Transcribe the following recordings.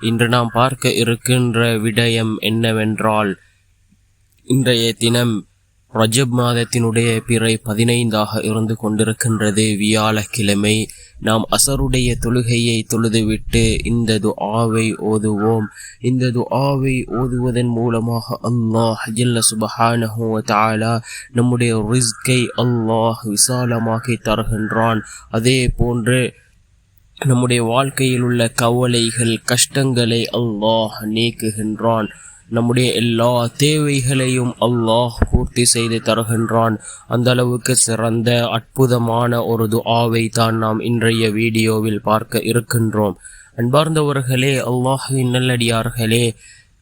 இன்று நாம் பார்க்க இருக்கின்ற விடயம் என்னவென்றால் இன்றைய தினம் ரஜப் மாதத்தினுடைய பிறை பதினைந்தாக இருந்து கொண்டிருக்கின்றது. வியாழக்கிழமை நாம் அசருடைய தொழுகையை தொழுதுவிட்டு இந்த துஆவை ஓதுவோம். இந்த துஆவை ஓதுவதன் மூலமாக அல்லாஹ் ஜல்ல சுபஹானஹு வ நம்முடைய ரிஸ்கை அல்லாஹ் விசாலமாக்கி தருகின்றான். அதே போன்று நம்முடைய வாழ்க்கையில் உள்ள கவலைகள் கஷ்டங்களை அல்லாஹ் நீக்குகின்றான். நம்முடைய எல்லா தேவைகளையும் அல்லாஹ் பூர்த்தி செய்து தருகின்றான். அந்த அளவுக்கு சிறந்த அற்புதமான ஒரு துஆவை தான் நாம் இன்றைய வீடியோவில் பார்க்க இருக்கின்றோம். அன்பார்ந்தவர்களே அல்லாஹுவின் நல்லடியார்களே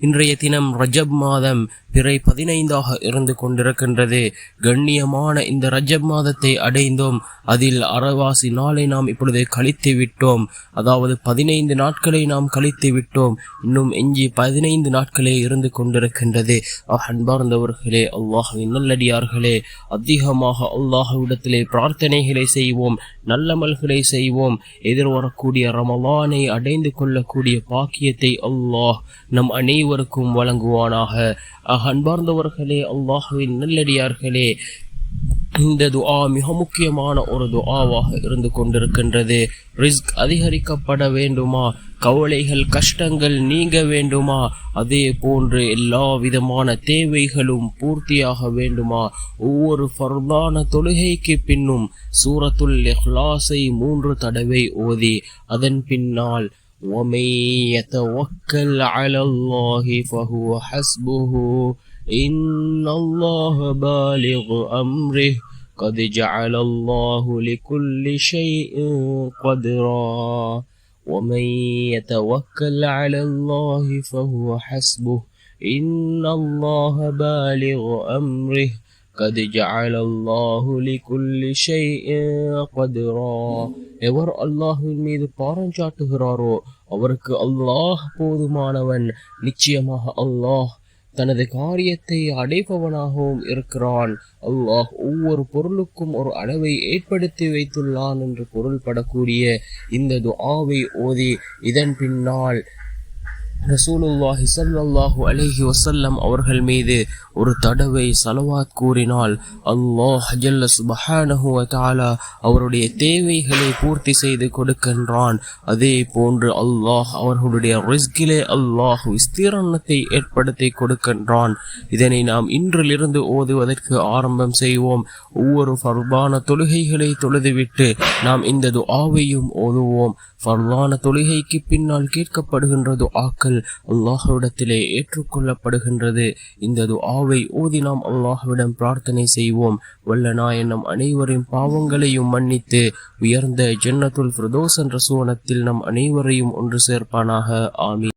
இன்றைய தினம் ரஜப் மாதம் பிறை பதினைந்தாக இருந்து கொண்டிருக்கின்றது. கண்ணியமான இந்த ரஜப் மாதத்தை அடைந்தோம். அதில் அறவாசி நாளை நாம் இப்பொழுது கழித்து விட்டோம். அதாவது பதினைந்து நாட்களை நாம் கழித்து விட்டோம். இன்னும் எஞ்சி பதினைந்து நாட்களே இருந்து கொண்டிருக்கின்றது. அன்பார்ந்தவர்களே அல்லாஹின் நல்லடியார்களே அதிகமாக அல்லாஹ்விடத்திலே பிரார்த்தனைகளை செய்வோம் நல்லமல்களை செய்வோம். எதிர்வரக்கூடிய ரமலானை அடைந்து கொள்ளக்கூடிய பாக்கியத்தை அல்லாஹ் நம் அனைவருக்கும் வழங்குவானாக. அன்பார்ந்தவர்களே அல்லாஹுவின் நல்லடியார்களே இந்த துஆ மிக முக்கியமான ஒரு துஆவாக இருந்து கொண்டிருக்கின்றது. ரிஸ்க் அதிகரிக்கப்பட வேண்டுமா? கவலைகள் கஷ்டங்கள் நீங்க வேண்டுமா? அதே போன்று எல்லா விதமான தேவைகளும் பூர்த்தியாக வேண்டுமா? ஒவ்வொரு ஃபர்தான தொழுகைக்கு பின்னும் சூரத்துல் இஹ்லாஸை மூன்று தடவை ஓதி அதன் பின்னால் ومن يتوكل على الله فهو حسبه. إن الله بالغ أمره. قد جعل الله لكل شيء قدرا. ومن يتوكل على الله فهو حسبه. إن الله بالغ أمره. قد جعل الله لكل شيء قدرا எவர் அல்லாஹின் மீது பாரஞ்சாட்டுகிறாரோ அவருக்கு அல்லாஹ் போதுமானவன் நிச்சயமாக அல்லாஹ் தனது காரியத்தை அடைப்பவனாகவும் இருக்கிறான் அல்லாஹ் ஒவ்வொரு பொருளுக்கும் ஒரு அளவை ஏற்படுத்தி வைத்துள்ளான் என்று பொருள்படக்கூடிய இந்த துஆவை ஓதி இதன் பின்னால் ரசூலுல்லாஹி சல்லாஹூ அலஹி வசல்லம் அவர்கள் மீது ஒரு தடவை சலவாத் கூறினால் அல்லாஹ் ஜல்ல சுபஹானஹு தாலா அவருடைய தேவைகளை பூர்த்தி செய்து கொடுக்கின்றான். அதே போன்று அல்லாஹ் அவர்களுடைய ரிஸ்கிலே அல்லாஹ் விஸ்தீரணத்தை ஏற்படுத்தி கொடுக்கின்றான். இதனை நாம் இன்றிலிருந்து ஓதுவதற்கு ஆரம்பம் செய்வோம். ஒவ்வொரு ஃபர்பான தொழுகைகளை தொழுதுவிட்டு நாம் இந்த துஆவையும் ஓதுவோம். ஃபர்லான தொழுகைக்கு பின்னால் கேட்கப்படுகின்ற துவாக்கள் அல்லாஹ்விடத்திலே ஏற்றுக்கொள்ளப்படுகின்றது. இந்த துஆவை ஓதி நாம் அல்லாஹ்விடம் பிரார்த்தனை செய்வோம். வல்ல நாயனம் அனைவரின் பாவங்களையும் மன்னித்து உயர்ந்த ஜன்னத்துல் ஃபிரதோஸ் என்ற சுவனத்தில் நம் அனைவரையும் ஒன்று சேர்ப்பானாக. ஆமி